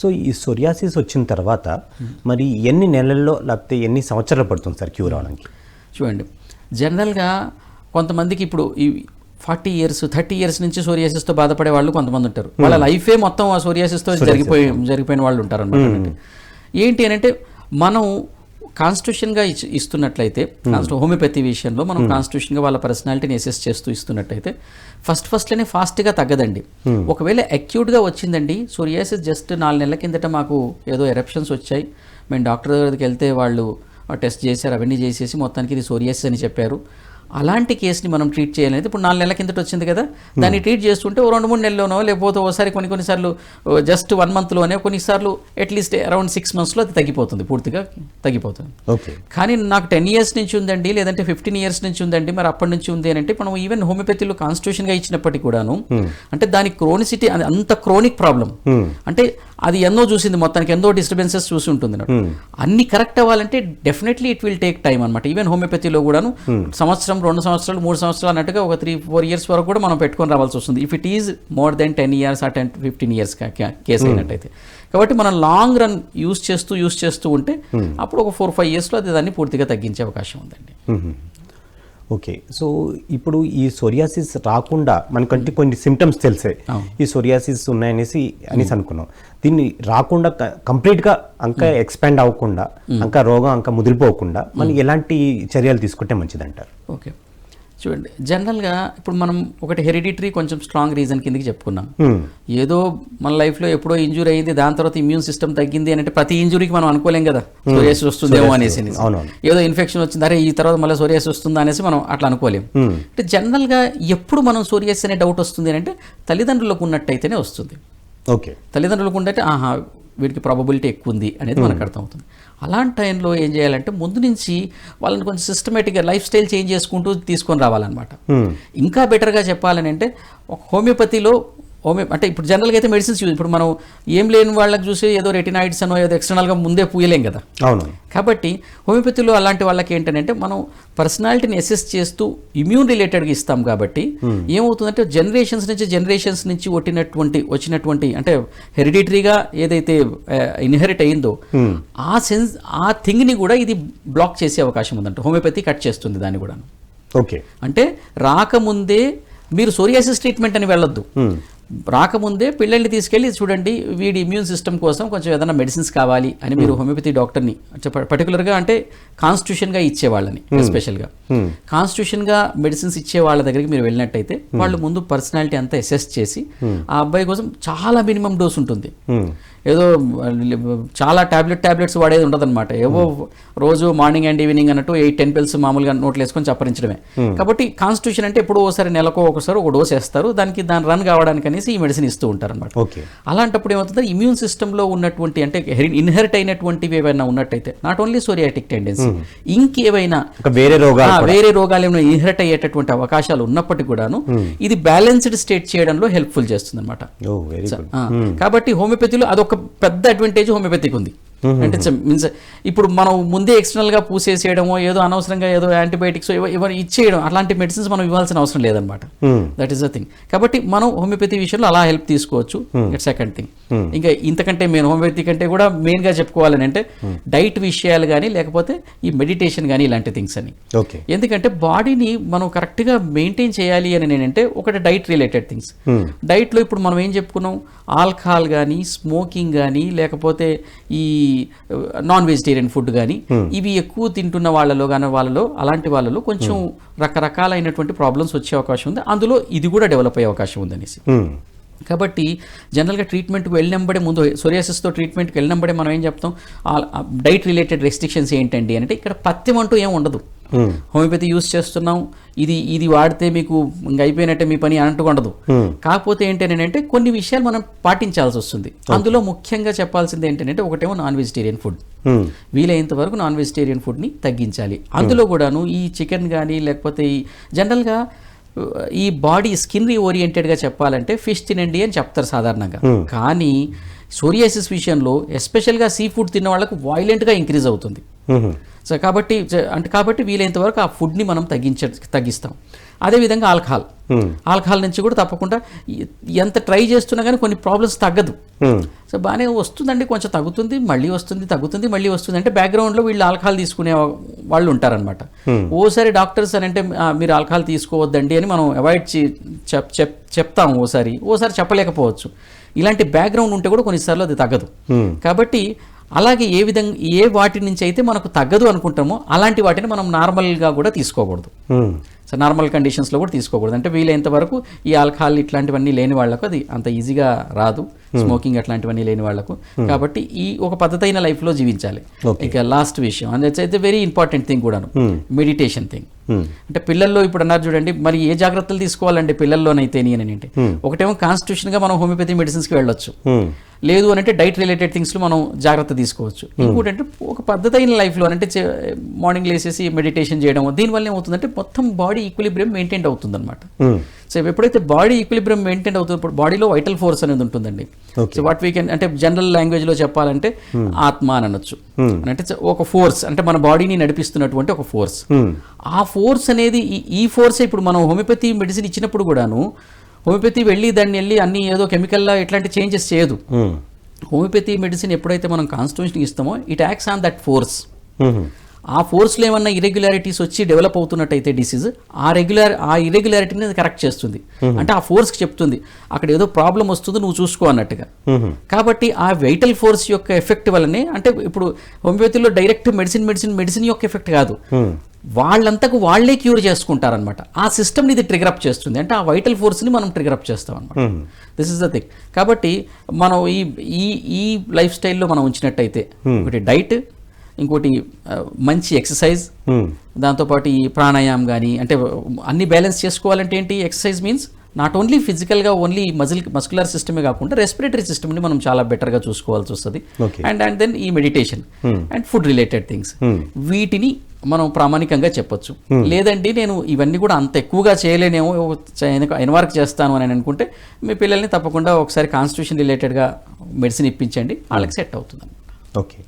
So ఈ psoriasis వచ్చిన తర్వాత మరి ఎన్ని నెలల్లో లేకపోతే ఎన్ని సంవత్సరాలు పడుతుంది సార్ క్యూర్ అవడానికి? చూడండి. జనరల్గా కొంతమందికి ఇప్పుడు ఈ ఫార్టీ ఇయర్స్ థర్టీ ఇయర్స్ నుంచి సోరియాసిస్తో బాధపడే వాళ్ళు కొంతమంది ఉంటారు. వాళ్ళ లైఫే మొత్తం ఆ సోరియాసిస్తో జరిగిపోయి జరిగిపోయిన వాళ్ళు ఉంటారు అనమాట ఏంటి అని అంటే మనం కాన్స్టిట్యూషన్గా ఇస్తున్నట్లయితే హోమియోపతి విషయంలో మనం కాన్స్టిట్యూషన్గా వాళ్ళ పర్సనాలిటీని అసెస్ చేస్తూ ఇస్తున్నట్టయితే ఫస్ట్ ఫస్ట్లోనే ఫాస్ట్గా తగ్గదండి. ఒకవేళ అక్యూట్గా వచ్చిందండి సోరియాసిస్ జస్ట్ నాలుగు నెలల కిందట మాకు ఏదో ఎరప్షన్స్ వచ్చాయి. మేము డాక్టర్ దగ్గరికి వెళ్తే వాళ్ళు టెస్ట్ చేశారు అవన్నీ చేసేసి మొత్తానికి ఇది సోరియాసిస్ అని చెప్పారు. అలాంటి కేసుని మనం ట్రీట్ చేయాలనేది ఇప్పుడు నాలుగు నెలల కిందట వచ్చింది కదా. దాన్ని ట్రీట్ చేస్తుంటే ఓ రెండు మూడు నెలల్లోనో లేకపోతే ఓసారి కొన్ని కొన్నిసార్లు జస్ట్ వన్ మంత్లోనే కొన్నిసార్లు అట్లీస్ట్ అరౌండ్ సిక్స్ మంత్స్లో అది తగ్గిపోతుంది. పూర్తిగా తగ్గిపోతుంది. ఓకే కానీ నాకు టెన్ ఇయర్స్ నుంచి ఉందండి లేదంటే ఫిఫ్టీన్ ఇయర్స్ నుంచి ఉందండి మరి అప్పటి నుంచి ఉంది అని అంటే మనం ఈవెన్ హోమియోపతిలో కాన్స్టిట్యూషన్గా ఇచ్చినప్పటికీ కూడాను అంటే దాని క్రోనిసిటీ అంత క్రోనిక్ ప్రాబ్లం అంటే అది ఎన్నో చూసింది. మొత్తానికి ఎన్నో డిస్టర్బెన్సెస్ చూసి ఉంటుంది. అన్ని కరెక్ట్ అవ్వాలంటే definitely it will take time అనమాట ఈవెన్ హోమియోపతిలో కూడాను సంవత్సరం రెండు సంవత్సరాలు మూడు సంవత్సరాలు అన్నట్టుగా ఒక త్రీ ఫోర్ ఇయర్స్ వరకు కూడా మనం పెట్టుకొని రావాల్సి వస్తుంది. If it is more than ten years uh ten fifteen years case అయినట్టయితే. కాబట్టి మనం లాంగ్ రన్ యూస్ చేస్తూ యూస్ చేస్తూ ఉంటే అప్పుడు ఒక ఫోర్ ఫైవ్ ఇయర్స్లో అది దాన్ని పూర్తిగా తగ్గించే అవకాశం ఉందండి. ఓకే. సో ఇప్పుడు ఈ సొరియాసిస్ రాకుండా మనకంటే కొన్ని సిమ్టమ్స్ తెలిసే ఈ సొరియాసిస్ ఉన్నాయనేసి అనేసి అనుకున్నాం. దీన్ని రాకుండా కంప్లీట్గా అంక ఎక్స్పాండ్ అవ్వకుండా అంక రోగం అంక ముదిరిపోకుండా మనం ఎలాంటి చర్యలు తీసుకుంటే మంచిదంటారు? ఓకే. చూడండి జనరల్గా ఇప్పుడు మనం ఒకటి హెరిడిటరీ కొంచెం స్ట్రాంగ్ రీజన్ కిందకి చెప్పుకున్నాం ఏదో మన లైఫ్లో ఎప్పుడో ఇంజురీ అయింది దాని తర్వాత ఇమ్యూన్ సిస్టమ్ తగ్గింది అని అంటే ప్రతి ఇంజురీకి మనం అనుకోలేం కదా. సోరియాసిస్ వస్తుందేమో అనేసి. ఏదో ఇన్ఫెక్షన్ వచ్చింది అరే ఈ తర్వాత మళ్ళీ సోరియాసిస్ వస్తుందా అనేసి మనం అట్లా అనుకోలేం. అంటే జనరల్గా ఎప్పుడు మనం సోరియాసిస్ అనే డౌట్ వస్తుంది అంటే తల్లిదండ్రులకు ఉన్నట్టయితేనే వస్తుంది. ఓకే. తల్లిదండ్రులకు ఉంటే ఆహా వీడికి ప్రాబబిలిటీ ఎక్కువ ఉంది అనేది మనకు అర్థమవుతుంది. అలాంటి టైంలో ఏం చేయాలంటే ముందు నుంచి వాళ్ళని కొంచెం సిస్టమేటిక్గా లైఫ్ స్టైల్ చేంజ్ చేసుకుంటూ తీసుకొని రావాలన్నమాట. ఇంకా బెటర్గా చెప్పాలని అంటే ఒక హోమియోపతిలో హోమియో అంటే ఇప్పుడు జనరల్గా అయితే మెడిసిన్స్ యూజ్ ఇప్పుడు మనం ఏం లేని వాళ్ళకి చూసి ఏదో రెటినాయిడ్స్ అనో ఏదో ఎక్స్టర్నల్గా ముందే పూయలేం కదా. అవును. కాబట్టి హోమియోపతిలో అలాంటి వాళ్ళకి ఏంటంటే మనం పర్సనాలిటీని అసెస్ చేస్తూ ఇమ్యూన్ రిలేటెడ్గా ఇస్తాం కాబట్టి ఏమవుతుందంటే జనరేషన్స్ నుంచి జనరేషన్స్ నుంచి వచ్చినటువంటి వచ్చినటువంటి అంటే హెరిడిటరీగా ఏదైతే ఇన్హెరిట్ అయిందో ఆ సెన్స్ ఆ థింగ్ని కూడా ఇది బ్లాక్ చేసే అవకాశం ఉందంట. హోమియోపతి కట్ చేస్తుంది దాన్ని కూడా ఓకే. అంటే రాకముందే మీరు సోరియాసిస్ ట్రీట్మెంట్ అని వెళ్ళొద్దు. రాకముందే పిల్లల్ని తీసుకెళ్ళి చూడండి వీడి ఇమ్యూన్ సిస్టమ్ కోసం కొంచెం ఏదైనా మెడిసిన్స్ కావాలి అని మీరు హోమియోపతి డాక్టర్ని పర్టికులర్గా అంటే కాన్స్టిట్యూషన్గా ఇచ్చే వాళ్ళని ఎస్పెషల్గా కాన్స్టిట్యూషన్గా మెడిసిన్స్ ఇచ్చే వాళ్ళ దగ్గరికి మీరు వెళ్ళినట్టయితే వాళ్ళు ముందు పర్సనాలిటీ అంతా అసెస్ చేసి ఆ అబ్బాయి కోసం చాలా మినిమం డోస్ ఉంటుంది. ఏదో చాలా టాబ్లెట్ టాబ్లెట్స్ వాడేది ఉండదన్నమాట. ఏవో రోజు మార్నింగ్ అండ్ ఈవినింగ్ అన్నట్టు ఎయిట్ టెన్ పిల్స్ మామూలుగా నోట్లు వేసుకొని చప్పరించడమే. కాబట్టి కాన్స్టిట్యూషన్ అంటే ఎప్పుడో ఒకసారి నెలకో ఒకసారి ఒక డోస్ వేస్తారు. దానికి దాని రన్ కావడానికి అనేసి ఈ మెడిసిన్ ఇస్తూ ఉంటారు అనమాట ఓకే. అలాంటప్పుడు ఏమవుతుంది ఇమ్యూన్ సిస్టంలో ఉన్నటువంటి అంటే ఇన్హెరిట్ అయినటువంటివి ఏవైనా ఉన్నట్టయితే నాట్ ఓన్లీ సోరియాటిక్ టెండెన్సీ ఇంకేవైనా వేరే రోగాలు వేరే రోగాలు ఏమైనా ఇన్హెరిట్ అయ్యేటటువంటి అవకాశాలు ఉన్నప్పటికీ కూడాను ఇది బ్యాలెన్స్డ్ స్టేట్ చేయడంలో హెల్ప్ఫుల్ చేస్తుంది అనమాట కాబట్టి హోమియోపతిలో అదొక పెద్ద అడ్వాంటేజ్ హోమియోపతికి ఉంది. అంటే మీన్స్ ఇప్పుడు మనం ముందే ఎక్స్టర్నల్గా పూసేసేయడమో ఏదో అనవసరంగా ఏదో యాంటీబయాటిక్స్ ఇవన్నీ ఇచ్చేయడం అలాంటి మెడిసిన్స్ మనం ఇవ్వాల్సిన అవసరం లేదనమాట. దట్ ఈస్ ద థింగ్ కాబట్టి మనం హోమియోపతి విషయంలో అలా హెల్ప్ తీసుకోవచ్చు. సెకండ్ థింగ్ ఇంకా ఇంతకంటే మెయిన్ హోమియోపతి కంటే కూడా మెయిన్గా చెప్పుకోవాలని అంటే డైట్ విషయాలు కానీ లేకపోతే ఈ మెడిటేషన్ కానీ ఇలాంటి థింగ్స్ అని. ఓకే. ఎందుకంటే బాడీని మనం కరెక్ట్గా మెయింటైన్ చేయాలి అని నేనంటే ఒకటి డైట్ రిలేటెడ్ థింగ్స్ డైట్లో ఇప్పుడు మనం ఏం చెప్పుకున్నాం? ఆల్కహాల్ కానీ స్మోకింగ్ కానీ లేకపోతే ఈ నాన్ వెజిటేరియన్ ఫుడ్ కానీ ఇవి ఎక్కువ తింటున్న వాళ్ళలో కానీ వాళ్ళలో అలాంటి వాళ్ళలో కొంచెం రకరకాలైనటువంటి ప్రాబ్లమ్స్ వచ్చే అవకాశం ఉంది. అందులో ఇది కూడా డెవలప్ అయ్యే అవకాశం ఉందనేసి. కాబట్టి జనరల్గా ట్రీట్మెంట్కి వెళ్ళినంబడే ముందు సోరియాసిస్తో ట్రీట్మెంట్కి వెళ్ళినంబడే మనం ఏం చెప్తాం? డైట్ రిలేటెడ్ రెస్ట్రిక్షన్స్ ఏంటండి అంటే ఇక్కడ పథ్యం అంటూ ఏం ఉండదు. హోమియోపతి యూస్ చేస్తున్నాం. ఇది ఇది వాడితే మీకు ఇంక అయిపోయినట్టే మీ పని అంటూ ఉండదు. కాకపోతే ఏంటంటే కొన్ని విషయాలు మనం పాటించాల్సి వస్తుంది. అందులో ముఖ్యంగా చెప్పాల్సింది ఏంటంటే ఒకటేమో నాన్ వెజిటేరియన్ ఫుడ్. వీలైనంత వరకు నాన్ వెజిటేరియన్ ఫుడ్ని తగ్గించాలి. అందులో కూడాను ఈ చికెన్ కానీ లేకపోతే ఈ జనరల్గా ఈ బాడీ స్కిన్ ఓరియంటెడ్గా చెప్పాలంటే ఫిష్ తినండి అని చెప్తారు సాధారణంగా. కానీ సోరియాసిస్ విషయంలో ఎస్పెషల్గా సీ ఫుడ్ తిన్న వాళ్ళకు వాయిలెంట్గా ఇంక్రీజ్ అవుతుంది. సో కాబట్టి అంటే కాబట్టి వీలైనంత వరకు ఆ ఫుడ్ని మనం తగ్గించ తగ్గిస్తాం. అదేవిధంగా ఆల్కహాల్. Hmm. ఆల్కహాల్ నుంచి కూడా తప్పకుండా ఎంత ట్రై చేస్తున్నా కానీ కొన్ని ప్రాబ్లమ్స్ తగ్గదు. Hmm. సో బాగానే వస్తుందండి కొంచెం తగ్గుతుంది మళ్ళీ వస్తుంది తగ్గుతుంది మళ్ళీ వస్తుంది. అంటే బ్యాక్గ్రౌండ్లో వీళ్ళు ఆల్కహాల్ తీసుకునే వాళ్ళు ఉంటారనమాట ఓసారి డాక్టర్స్ అని అంటే "ఆ, మీరు ఆల్కహాల్ తీసుకోవద్దండి అని మనం అవాయిడ్ చెప్ చెప్ చెప్తాం ఓసారి. ఓసారి చెప్పలేకపోవచ్చు. ఇలాంటి బ్యాక్గ్రౌండ్ ఉంటే కూడా కొన్నిసార్లు అది తగ్గదు. కాబట్టి అలాగే ఏ విధంగా ఏ వాటి నుంచి అయితే మనకు తగ్గదు అనుకుంటామో అలాంటి వాటిని మనం నార్మల్గా కూడా తీసుకోకూడదు. సో నార్మల్ కండిషన్స్లో కూడా తీసుకోకూడదు. అంటే వీలైనంత వరకు ఈ ఆల్కహాల్ ఇట్లాంటివన్నీ లేని వాళ్ళకు అది అంత ఈజీగా రాదు. స్మోకింగ్ అట్లాంటివన్నీ లేని వాళ్ళకు కాబట్టి ఈ ఒక పద్ధతైన లైఫ్లో జీవించాలి. Okay. ఇక లాస్ట్ విషయం. అండ్ ఇట్స్ అయితే వెరీ ఇంపార్టెంట్ థింగ్ కూడాను. Meditation thing Hmm. అంటే పిల్లల్లో ఇప్పుడు అన్నారు చూడండి మరి ఏ జాగ్రత్తలు తీసుకోవాలండి పిల్లల్లోనైతే అని అంటే? ఒకటేమో కాన్స్టిట్యూషన్గా మనం హోమియోపతి మెడిసిన్స్కి వెళ్ళొచ్చు. Hmm. లేదు అని అంటే డైట్ రిలేటెడ్ థింగ్స్లో మనం జాగ్రత్త తీసుకోవచ్చు. ఇంకోటి అంటే ఒక పద్ధతైన లైఫ్లో అంటే మార్నింగ్ లేసేసి మెడిటేషన్ చేయడం దీనివల్ల ఏమవుతుందంటే మొత్తం బాడీ ఈక్విలిబ్రియం మెయింటైన్ అవుతుంది అనమాట Hmm. సో ఎప్పుడైతే బాడీ ఈక్విలిబ్రియం మెయింటైన్ అవుతుంది బాడీలో వైటల్ ఫోర్స్ అనేది ఉంటుందండి. సో వాట్ వీ కెన్ అంటే జనరల్ లాంగ్వేజ్లో చెప్పాలంటే ఆత్మ అని అనొచ్చు. అని అంటే ఒక ఫోర్స్ అంటే మన బాడీని నడిపిస్తున్నటువంటి ఒక ఫోర్స్ Hmm. ఆ ఫోర్స్ అనేది ఈ- ఫోర్స్ ఇప్పుడు మనం హోమియోపతి మెడిసిన్ ఇచ్చినప్పుడు కూడాను హోమియోపతి వెళ్ళి దాన్ని వెళ్ళి అన్ని ఏదో కెమికల్లా ఇట్లాంటి చేంజెస్ చేయదు. Hmm. హోమియోపతి మెడిసిన్ ఎప్పుడైతే మనం కాన్స్టిట్యూషన్ ఇస్తామో it acts on that force Hmm. ఆ ఫోర్స్లో ఏమన్నా ఇరెగ్యులారిటీస్ వచ్చి డెవలప్ అవుతున్నట్టయితే డిసీజ్ ఆ రెగ్యులర్ ఆ ఇరెగ్యులారిటీని అది కరెక్ట్ చేస్తుంది. అంటే ఆ ఫోర్స్కి చెప్తుంది అక్కడ ఏదో ప్రాబ్లం వస్తుంది నువ్వు చూసుకో అన్నట్టుగా. కాబట్టి ఆ వైటల్ ఫోర్స్ యొక్క ఎఫెక్ట్ వల్లనే అంటే ఇప్పుడు హోమియోపతిలో డైరెక్ట్ మెడిసిన్ మెడిసిన్ మెడిసిన్ యొక్క ఎఫెక్ట్ కాదు. వాళ్ళంతకు వాళ్ళే క్యూర్ చేసుకుంటారనమాట ఆ సిస్టమ్ని ఇది ట్రిగర్ అప్ చేస్తుంది. అంటే ఆ వైటల్ ఫోర్స్ని మనం ట్రిగర్ అప్ చేస్తాం అనమాట. దిస్ ఇస్ ద థింగ్ కాబట్టి మనం ఈ ఈ ఈ లైఫ్ స్టైల్లో మనం ఉంచినట్టయితే ఒకటి డైట్ ఇంకోటి మంచి ఎక్సర్సైజ్. దాంతోపాటు ఈ ప్రాణాయామం కానీ అంటే అన్ని బ్యాలెన్స్ చేసుకోవాలంటే ఏంటి? ఎక్సర్సైజ్ మీన్స్ నాట్ ఓన్లీ ఫిజికల్గా ఓన్లీ మజిల్ మస్కులర్ సిస్టమే కాకుండా రెస్పిరేటరీ సిస్టమ్ని మనం చాలా బెటర్గా చూసుకోవాల్సి వస్తుంది. అండ్ అండ్ దెన్ ఈ meditation and food related things. వీటిని మనం ప్రామాణికంగా చెప్పొచ్చు. లేదండి నేను ఇవన్నీ కూడా అంత ఎక్కువగా చేయలేనేమో అయిన వరకు చేస్తాను అని అనుకుంటే మీ పిల్లల్ని తప్పకుండా ఒకసారి కాన్స్టిట్యూషన్ రిలేటెడ్గా మెడిసిన్ ఇప్పించండి. వాళ్ళకి సెట్ అవుతుంది ఓకే.